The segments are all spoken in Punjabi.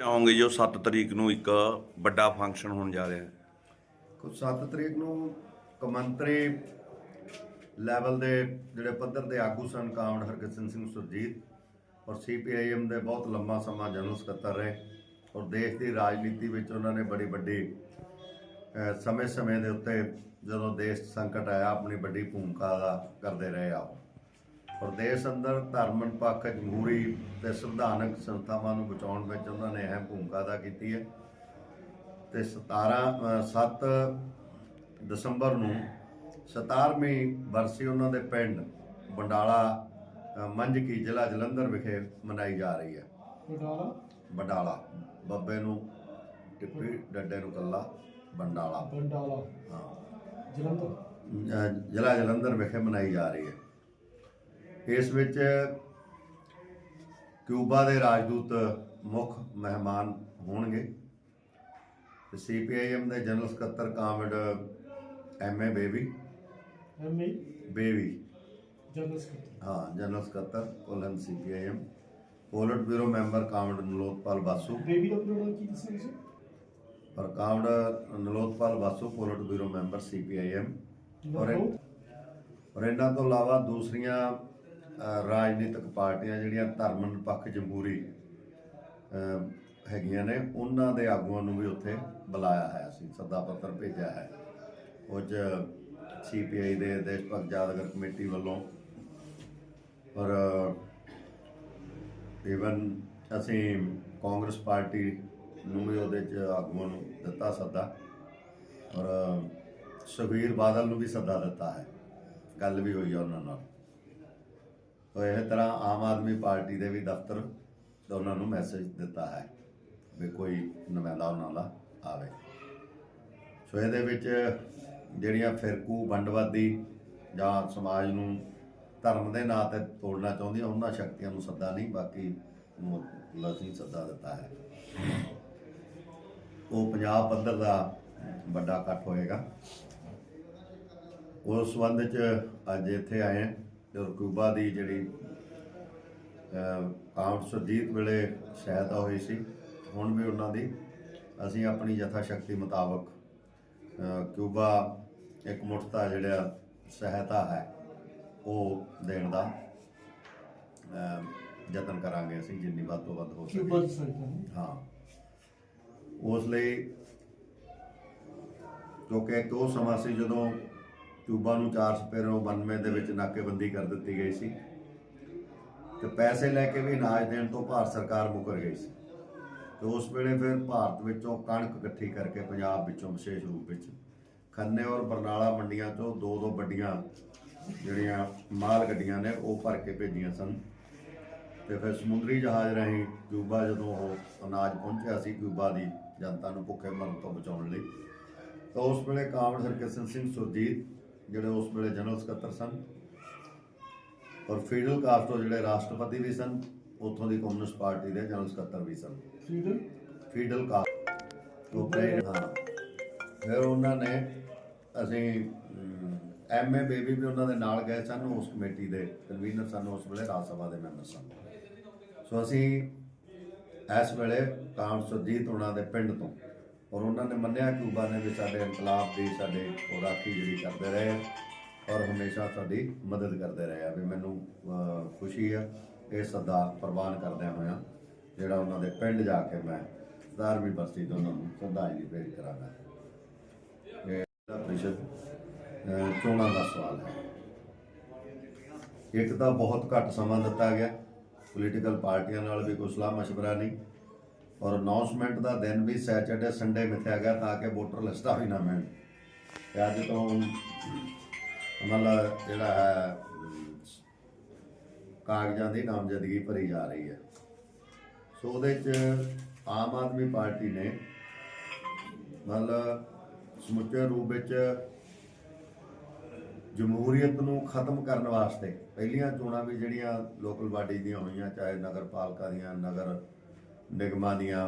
ਆਉਂਗੇ ਜੋ 7 ਤਰੀਕ ਨੂੰ ਇੱਕ ਵੱਡਾ ਫੰਕਸ਼ਨ ਹੋਣ ਜਾ ਰਿਹਾ? ਹੈ ਕੁਝ 7 ਤਰੀਕ ਨੂੰ ਕਮੰਤਰੀ ਲੈਵਲ ਦੇ ਜਿਹੜੇ ਪੱਧਰ ਦੇ ਆਗੂ ਸਨ ਕਾਮੜ ਹਰਕਿਸ਼ਨ ਸਿੰਘ, ਸੁਰਜੀਤ ਔਰ ਸੀਪੀਆਈਐਮ ਦੇ ਬਹੁਤ ਲੰਮਾ ਸਮਾਂ ਜਨਰਲ ਸਕੱਤਰ ਰਹੇ ਔਰ ਦੇਸ਼ ਦੀ ਰਾਜਨੀਤੀ ਵਿੱਚ ਉਹਨਾਂ ਨੇ ਬੜੀ ਵੱਡੀ ਸਮੇਂ-ਸਮੇਂ ਦੇ ਉੱਤੇ ਜਦੋਂ ਦੇਸ਼ ਸੰਕਟ ਆਇਆ, ਆਪਣੀ ਵੱਡੀ ਭੂਮਿਕਾ ਦਾ ਕਰਦੇ ਰਹੇ ਆ ਔਰ ਦੇਸ਼ ਅੰਦਰ ਧਰਮ ਨਿਰਪੱਖ ਜਮਹੂਰੀ ਤੇ ਸੰਵਿਧਾਨਕ ਸੰਸਥਾਵਾਂ ਨੂੰ ਬਚਾਉਣ ਵਿੱਚ ਉਹਨਾਂ ਨੇ ਅਹਿਮ ਭੂਮਿਕਾ ਅਦਾ ਕੀਤੀ ਹੈ। ਤੇ 17 ਅ, 7 ਦਸੰਬਰ ਨੂੰ 17ਵੀਂ ਵਰਸੀ ਉਹਨਾਂ ਦੇ ਪਿੰਡ ਬੰਡਾਲਾ ਮੰਝਕੀ ਜ਼ਿਲ੍ਹਾ ਜਲੰਧਰ ਵਿਖੇ ਮਨਾਈ ਜਾ ਰਹੀ ਹੈ। ਬਟਾਲਾ ਬੰਡਾਲਾ। ਬੱਬੇ ਨੂੰ ਟਿੱਪੀ ਡੱਡੇ ਨੂੰ ਕੱਲਾ ਬੰਡਾਲਾ। ਬੰਡਾਲਾ। ਹਾਂ। ਜਲੰਧਰ? ਜ਼ਿਲ੍ਹਾ ਜਲੰਧਰ ਵਿਖੇ ਮਨਾਈ ਜਾ ਰਹੀ ਹੈ। ਇਸ ਵਿੱਚ ਕਿਊਬਾ ਦੇ ਰਾਜਦੂਤ ਮੁੱਖ ਮਹਿਮਾਨ ਹੋਣਗੇ ਤੇ ਸੀਪੀਆਈਐਮ ਦੇ ਜਨਰਲ ਸਕੱਤਰ comrade MA Baby MA Baby general ਸਕੱਤਰ। ਹਾਂ ਜਨਰਲ ਸਕੱਤਰ colon CPIM politburo member comrade Nilotpal Basu. Baby ਦਾ ਪ੍ਰੋਗਰਾਮ ਕੀ ਦੱਸਿਆ ਤੁਸੀਂ? ਪਰ comrade Nilotpal Basu politburo member CPIM ਔਰ ਔਰ ਇਹਨਾਂ ਤੋਂ ਇਲਾਵਾ ਦੂਸਰੀਆਂ ਰਾਜਨੀਤਿਕ ਪਾਰਟੀਆਂ ਜਿਹੜੀਆਂ ਧਰਮ ਨਿਰਪੱਖ ਜਮਹੂਰੀ ਹੈਗੀਆਂ ਨੇ, ਉਹਨਾਂ ਦੇ ਆਗੂਆਂ ਨੂੰ ਵੀ ਉੱਥੇ ਬੁਲਾਇਆ ਹੈ ਅਸੀਂ ਸੱਦਾ ਪੱਤਰ ਭੇਜਿਆ ਹੈ। ਕੁਝ ਸੀਪੀਆਈ ਦੇ ਦੇਸ਼ ਭਗਤ ਯਾਦਗਾਰ ਕਮੇਟੀ ਵੱਲੋਂ। ਔਰ ਇਵਨ ਅਸੀਂ ਕਾਂਗਰਸ ਪਾਰਟੀ ਨੂੰ ਵੀ ਉਹਦੇ ਚ ਆਗੂਆਂ ਨੂੰ ਦਿੱਤਾ ਸੱਦਾ। ਔਰ ਸੁਖਬੀਰ ਬਾਦਲ ਨੂੰ ਵੀ ਸੱਦਾ ਦਿੱਤਾ ਹੈ। ਗੱਲ ਵੀ ਹੋਈ ਆ ਉਹਨਾਂ ਨਾਲ। ਤੋ ਇਹ ਤਰ੍ਹਾਂ ਆਮ ਆਦਮੀ ਪਾਰਟੀ ਦੇ ਵੀ ਦਫ਼ਤਰ ਤੋਂ ਉਹਨਾਂ ਨੂੰ ਮੈਸੇਜ ਦਿੱਤਾ ਹੈ ਵੀ ਕੋਈ ਨੁਮਾਇੰਦਾ ਉਹਨਾਂ ਦਾ ਆਵੇ। ਸੋ ਇਹਦੇ ਵਿੱਚ ਜਿਹੜੀਆਂ ਫਿਰਕੂ, ਵੰਡਵਾਦੀ ਜਾਂ ਸਮਾਜ ਨੂੰ ਧਰਮ ਦੇ ਨਾਂ ਤੇ ਤੋੜਨਾ ਚਾਹੁੰਦੀਆਂ, ਉਹਨਾਂ ਸ਼ਕਤੀਆਂ ਨੂੰ ਸੱਦਾ ਨਹੀਂ, ਬਾਕੀ ਨੂੰ ਸੱਦਾ ਦਿੱਤਾ ਹੈ। ਉਹ ਪੰਜਾਬ ਪੱਧਰ ਦਾ ਵੱਡਾ ਇਕੱਠ ਹੋਏਗਾ। ਉਸ ਸੰਬੰਧ ਚ ਅੱਜ ਇੱਥੇ ਆਏ ਕਿਊਬਾ ਦੀ ਜਿਹੜੀ ਕਾਉਂਟ ਸੁਰਜੀਤ ਵੇਲੇ ਸਹਾਇਤਾ ਹੋਈ ਸੀ ਹੁਣ ਵੀ ਉਹਨਾਂ ਦੀ ਅਸੀਂ ਆਪਣੀ ਯਥਾ ਸ਼ਕਤੀ ਮੁਤਾਬਕ ਕਿਊਬਾ ਇੱਕ ਮੁਠਤਾ ਜਿਹੜਾ ਸਹਾਇਤਾ ਹੈ ਉਹ ਦੇਣ ਦਾ ਯਤਨ ਕਰਾਂਗੇ ਅਸੀਂ ਜਿੰਨੀ ਵੱਧ ਤੋਂ ਵੱਧ ਹੋ ਸਕੇ। ਹਾਂ। ਉਸ ਲਈ ਕਿਉਂਕਿ ਇੱਕ ਉਹ ਸਮਾਂ ਸੀ ਜਦੋਂ ਕਿਊਬਾ ਨੂੰ 4 ਸਪੇਰੋ 92 ਦੇ ਵਿੱਚ ਨਾਕੇਬੰਦੀ ਕਰ ਦਿੱਤੀ ਗਈ ਸੀ ਤੇ ਪੈਸੇ ਲੈ ਕੇ ਵੀ ਅਨਾਜ ਦੇਣ ਤੋਂ ਭਾਰਤ ਸਰਕਾਰ ਮੁਕਰ ਗਈ ਸੀ। ਤੇ ਉਸ ਵੇਲੇ ਫਿਰ ਭਾਰਤ ਵਿੱਚੋਂ ਕਣਕ ਇਕੱਠੀ ਕਰਕੇ ਪੰਜਾਬ ਵਿੱਚੋਂ ਵਿਸ਼ੇਸ਼ ਰੂਪ ਵਿੱਚ ਖੰਨੇ ਔਰ ਬਰਨਾਲਾ ਮੰਡੀਆਂ ਤੋਂ ਦੋ ਦੋ ਵੱਡੀਆਂ ਜਿਹੜੀਆਂ ਮਾਲ ਗੱਡੀਆਂ ਨੇ ਉਹ ਭਰ ਕੇ ਭੇਜੀਆਂ ਸਨ। ਤੇ ਫਿਰ ਸਮੁੰਦਰੀ ਜਹਾਜ਼ ਰਾਹੀਂ ਕਿਊਬਾ ਜਦੋਂ ਉਹ ਅਨਾਜ ਪਹੁੰਚਿਆ ਸੀ ਕਿਊਬਾ ਦੀ ਜਨਤਾ ਨੂੰ ਭੁੱਖੇ ਮਰਨ ਤੋਂ ਬਚਾਉਣ ਲਈ, ਤਾਂ ਉਸ ਵੇਲੇ ਕਾਮੜ ਹਰਕਿਸ਼ਨ ਸਿੰਘ ਸੁਰਜੀਤ ਜਿਹੜੇ ਉਸ ਵੇਲੇ ਜਨਰਲ ਸਕੱਤਰ ਸਨ ਔਰ ਫੀਡਲ ਕਾਸਟਰੋ ਜਿਹੜੇ ਰਾਸ਼ਟਰਪਤੀ ਵੀ ਸਨ ਉੱਥੋਂ ਦੀ ਕਮਿਊਨਿਸਟ ਪਾਰਟੀ ਦੇ ਜਨਰਲ ਸਕੱਤਰ ਵੀ ਸਨ। ਫੀਡਲ? ਉਹ ਹਾਂ। ਫਿਰ ਉਹਨਾਂ ਨੇ ਅਸੀਂ ਐਮਏ ਬੇਬੀ ਵੀ ਉਹਨਾਂ ਦੇ ਨਾਲ ਗਏ ਸਨ ਉਸ ਕਮੇਟੀ ਦੇ ਕਨਵੀਨਰ ਸਨ ਉਸ ਵੇਲੇ ਰਾਜ ਸਭਾ ਦੇ ਮੈਂਬਰ ਸਨ। ਸੋ ਅਸੀਂ ਇਸ ਵੇਲੇ ਕਾਮ ਸੁਰਜੀਤ ਉਹਨਾਂ ਦੇ ਪਿੰਡ ਤੋਂ ਔਰ ਉਹਨਾਂ ਨੇ ਮੰਨਿਆ ਕਿਊਬਾ ਨੇ ਵੀ ਸਾਡੇ ਇਨਕਲਾਬ ਦੀ ਸਾਡੇ ਉਹ ਰਾਖੀ ਜਿਹੜੀ ਕਰਦੇ ਰਹੇ ਆ ਔਰ ਹਮੇਸ਼ਾ ਸਾਡੀ ਮਦਦ ਕਰਦੇ ਰਹੇ ਆ ਵੀ ਮੈਨੂੰ ਖੁਸ਼ੀ ਆ ਇਹ ਸਦਾ ਪ੍ਰਵਾਨ ਕਰਦਿਆਂ ਹੋਇਆਂ ਜਿਹੜਾ ਉਹਨਾਂ ਦੇ ਪਿੰਡ ਜਾ ਕੇ ਮੈਂ 12ਵੀਂ ਬਸਤੀ ਤੋਂ ਉਹਨਾਂ ਨੂੰ ਸ਼ਰਧਾਂਜਲੀ ਭੇਟ ਕਰਾਂਗਾ। ਇਹ ਜ਼ਿਲ੍ਹਾ ਪ੍ਰੀਸ਼ਦ ਚੋਣਾਂ ਦਾ ਸਵਾਲ ਹੈ। ਇੱਕ ਤਾਂ ਬਹੁਤ ਘੱਟ ਸਮਾਂ ਦਿੱਤਾ ਗਿਆ। ਪੋਲੀਟੀਕਲ ਪਾਰਟੀਆਂ ਨਾਲ ਵੀ ਕੋਈ ਸਲਾਹ ਮਸ਼ਵਰਾ ਨਹੀਂ। ਔਰ ਅਨਾਉਂਸਮੈਂਟ ਦਾ ਦਿਨ ਵੀ ਸੈਚਰਡੇ ਸੰਡੇ ਮਿਥਿਆ ਗਿਆ ਤਾਂ ਕਿ ਵੋਟਰ ਲਿਸਟਾਂ ਵੀ ਨਾ ਮਿਲਣ। ਤੇ ਅੱਜ ਤੋਂ ਮਤਲਬ ਜਿਹੜਾ ਹੈ ਕਾਗਜ਼ਾਂ ਦੀ ਨਾਮਜ਼ਦਗੀ ਭਰੀ ਜਾ ਰਹੀ ਹੈ। ਸੋ ਉਹਦੇ ਚ ਆਮ ਆਦਮੀ ਪਾਰਟੀ ਨੇ ਮਤਲਬ ਸਮੁੱਚੇ ਰੂਪ ਵਿੱਚ ਜਮਹੂਰੀਅਤ ਨੂੰ ਖਤਮ ਕਰਨ ਵਾਸਤੇ ਪਹਿਲੀਆਂ ਚੋਣਾਂ ਵੀ ਜਿਹੜੀਆਂ ਲੋਕਲ ਬਾਡੀ ਦੀਆਂ ਹੋਈਆਂ, ਚਾਹੇ ਨਗਰ ਪਾਲਿਕਾ ਦੀਆਂ, ਨਗਰ ਨਿਗਮਾਂ ਦੀਆਂ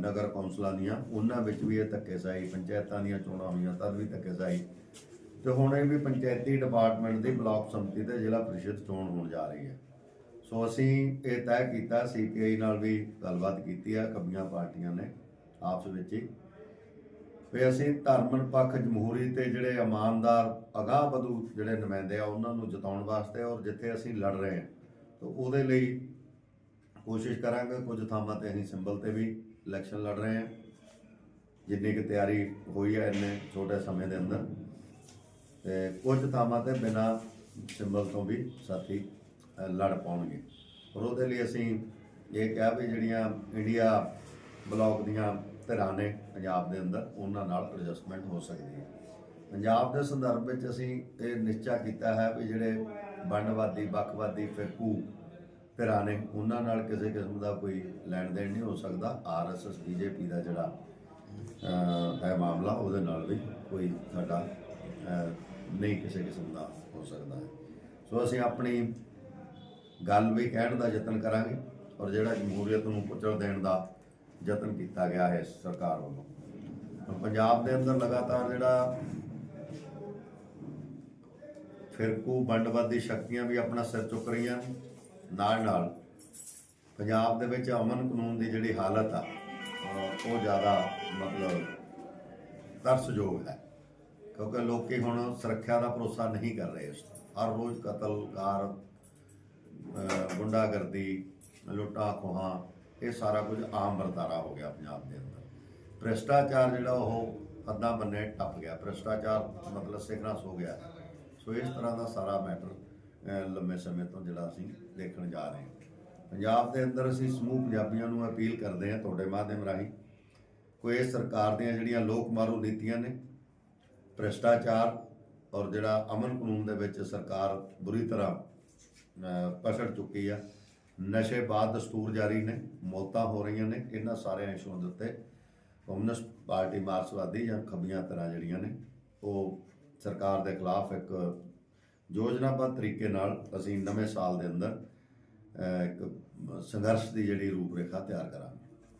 ਨਗਰ ਕੌਂਸਲਾਂ ਦੀਆਂ, ਉਹਨਾਂ ਵਿੱਚ ਵੀ ਇਹ ਧੱਕੇਸ਼ਾਹੀ, ਪੰਚਾਇਤਾਂ ਦੀਆਂ ਚੋਣਾਂ ਹੋਈਆਂ, ਤਦ ਵੀ ਧੱਕੇਸ਼ਾਹੀ। ਤੇ ਹੁਣ ਇਹ ਵੀ ਪੰਚਾਇਤੀ ਡਿਪਾਰਟਮੈਂਟ ਦੀ ਬਲਾਕ ਸਮਿਤੀ ਤੇ ਜ਼ਿਲ੍ਹਾ ਪ੍ਰੀਸ਼ਦ ਚੋਣ ਹੋਣ ਜਾ ਰਹੀ ਹੈ। ਸੋ ਅਸੀਂ ਇਹ ਤੈਅ ਕੀਤਾ, ਸੀਪੀਆਈ ਨਾਲ ਵੀ ਗੱਲਬਾਤ ਕੀਤੀ ਆ, ਕਬੀਆਂ ਪਾਰਟੀਆਂ ਨੇ ਆਪਸ ਵਿੱਚ ਹੀ। ਵੀ ਅਸੀਂ ਧਰਮ ਨਿਰਪੱਖ ਜਮਹੂਰੀ ਤੇ ਜਿਹੜੇ ਇਮਾਨਦਾਰ ਅਗਾਹ ਵਧੂ ਜਿਹੜੇ ਨੁਮਾਇੰਦੇ ਆ, ਉਹਨਾਂ ਨੂੰ ਜਿਤਾਉਣ ਵਾਸਤੇ ਔਰ ਜਿੱਥੇ ਅਸੀਂ ਲੜ ਰਹੇ ਹਾਂ, ਤਾਂ ਉਹਦੇ ਲਈ ਕੋਸ਼ਿਸ਼ ਕਰਾਂਗੇ ਕੁਝ ਥਾਵਾਂ ਤੇ ਅਸੀਂ ਸਿੰਬਲ ਤੇ ਵੀ ਇਲੈਕਸ਼ਨ ਲੜ ਰਹੇ ਹਾਂ। ਜਿੰਨੀ ਕਿ ਤਿਆਰੀ ਹੋਈ ਹੈ ਇੰਨੇ ਛੋਟੇ ਸਮੇਂ ਦੇ ਅੰਦਰ। ਤੇ ਕੁਝ ਥਾਵਾਂ ਤੇ ਬਿਨਾ ਸਿੰਬਲ ਤੋਂ ਵੀ ਸਾਥੀ ਲੜ ਪਾਉਣਗੇ। ਔਰ ਉਹਦੇ ਲਈ ਅਸੀਂ ਇਹ ਕਿਹਾ ਵੀ ਜਿਹੜੀਆਂ ਇੰਡੀਆ ਬਲੌਕ ਦੀਆਂ ਧਿਰਾਂ ਨੇ ਪੰਜਾਬ ਦੇ ਅੰਦਰ, ਉਹਨਾਂ ਨਾਲ ਐਡਜਸਟਮੈਂਟ ਹੋ ਸਕਦੀ ਹੈ। ਪੰਜਾਬ ਦੇ ਸੰਦਰਭ ਵਿੱਚ ਅਸੀਂ ਇਹ ਨਿਸ਼ਚਾ ਕੀਤਾ ਹੈ ਵੀ ਜਿਹੜੇ ਵੰਡਵਾਦੀ, ਵੱਖਵਾਦੀ, ਫਿਰਕੂ ਧਿਰਾਂ ਨੇ ਉਹਨਾਂ ਨਾਲ ਕਿਸੇ ਕਿਸਮ ਦਾ ਕੋਈ ਲੈਣ ਦੇਣ ਨਹੀਂ ਹੋ ਸਕਦਾ। ਆਰਐਸਐਸ ਬੀਜੇਪੀ ਦਾ ਜਿਹੜਾ ਹੈ ਮਾਮਲਾ, ਉਹਦੇ ਨਾਲ ਵੀ ਕੋਈ ਸਾਡਾ ਨਹੀਂ ਕਿਸੇ ਕਿਸਮ ਦਾ ਹੋ ਸਕਦਾ ਸੋ ਅਸੀਂ ਆਪਣੀ ਗੱਲ ਵੀ ਕਹਿਣ ਦਾ ਯਤਨ ਕਰਾਂਗੇ ਔਰ ਜਿਹੜਾ ਜਮਹੂਰੀਅਤ ਨੂੰ ਕੁਚਲ ਦੇਣ ਦਾ ਯਤਨ ਕੀਤਾ ਗਿਆ ਹੈ ਸਰਕਾਰ ਵੱਲੋਂ। ਪੰਜਾਬ ਦੇ ਅੰਦਰ ਲਗਾਤਾਰ ਜਿਹੜਾ ਫਿਰਕੂ ਵੰਡਵਾਦੀ ਸ਼ਕਤੀਆਂ ਵੀ ਆਪਣਾ ਸਿਰ ਚੁੱਕ ਰਹੀਆਂ ਨੇ। ਨਾਲ ਨਾਲ ਪੰਜਾਬ ਦੇ ਵਿੱਚ ਅਮਨ ਕਾਨੂੰਨ ਦੀ ਜਿਹੜੀ ਹਾਲਤ ਆ ਉਹ ਜ਼ਿਆਦਾ ਮਤਲਬ ਤਰਸਯੋਗ ਹੈ। ਕਿਉਂਕਿ ਲੋਕੀ ਹੁਣ ਸੁਰੱਖਿਆ ਦਾ ਭਰੋਸਾ ਨਹੀਂ ਕਰ ਰਹੇ ਇਸ ਤੋਂ। ਹਰ ਰੋਜ਼ ਕਤਲ ਕਾਰ ਗੁੰਡਾਗਰਦੀ, ਲੁੱਟਾਂ ਖੋਹਾਂ, ਇਹ ਸਾਰਾ ਕੁਝ ਆਮ ਵਰਤਾਰਾ ਹੋ ਗਿਆ ਪੰਜਾਬ ਦੇ ਅੰਦਰ। ਭ੍ਰਿਸ਼ਟਾਚਾਰ ਜਿਹੜਾ ਉਹ ਹੱਦਾਂ ਬੰਨੇ ਟੱਪ ਗਿਆ। ਭ੍ਰਿਸ਼ਟਾਚਾਰ ਮਤਲਬ ਸਿਖਰਾਂ ਹੋ ਗਿਆ। ਸੋ ਇਸ ਤਰ੍ਹਾਂ ਦਾ ਸਾਰਾ ਮੈਟਰ ਲੰਮੇ ਸਮੇਂ ਤੋਂ ਜਿਹੜਾ ਅਸੀਂ ਦੇਖਣ ਜਾ ਰਹੇ ਹਾਂ। ਪੰਜਾਬ ਦੇ ਅੰਦਰ ਅਸੀਂ ਸਮੂਹ ਪੰਜਾਬੀਆਂ ਨੂੰ ਅਪੀਲ ਕਰਦੇ ਹਾਂ ਤੁਹਾਡੇ ਮਾਧਿਅਮ ਰਾਹੀਂ ਕੋਈ ਇਹ ਸਰਕਾਰ ਦੀਆਂ ਜਿਹੜੀਆਂ ਲੋਕ ਮਾਰੂ ਨੀਤੀਆਂ ਨੇ ਭ੍ਰਿਸ਼ਟਾਚਾਰ ਔਰ ਜਿਹੜਾ ਅਮਨ ਕਾਨੂੰਨ ਦੇ ਵਿੱਚ ਸਰਕਾਰ ਬੁਰੀ ਤਰ੍ਹਾਂ ਅਹ, ਪਸੜ ਚੁੱਕੀ ਆ ਨਸ਼ੇ ਬਾਦ ਦਸਤੂਰ ਜਾਰੀ ਨੇ ਮੌਤਾਂ ਹੋ ਰਹੀਆਂ ਨੇ ਇਹਨਾਂ ਸਾਰੇ ਇਸ਼ੂਆਂ ਦੇ ਉੱਤੇ ਕਮਿਊਨਿਸਟ ਪਾਰਟੀ ਮਾਰਕਸਵਾਦੀ ਜਾਂ ਖੱਬੀਆਂ ਤਰ੍ਹਾਂ ਜਿਹੜੀਆਂ ਨੇ ਉਹ ਸਰਕਾਰ ਦੇ ਖਿਲਾਫ ਇੱਕ ਯੋਜਨਾਬੱਧ ਤਰੀਕੇ ਨਾਲ ਅਸੀਂ ਨਵੇਂ ਸਾਲ ਦੇ ਅੰਦਰ ਇੱਕ ਸੰਘਰਸ਼ ਦੀ ਜਿਹੜੀ ਰੂਪਰੇਖਾ ਤਿਆਰ ਕਰਾਂਗੇ।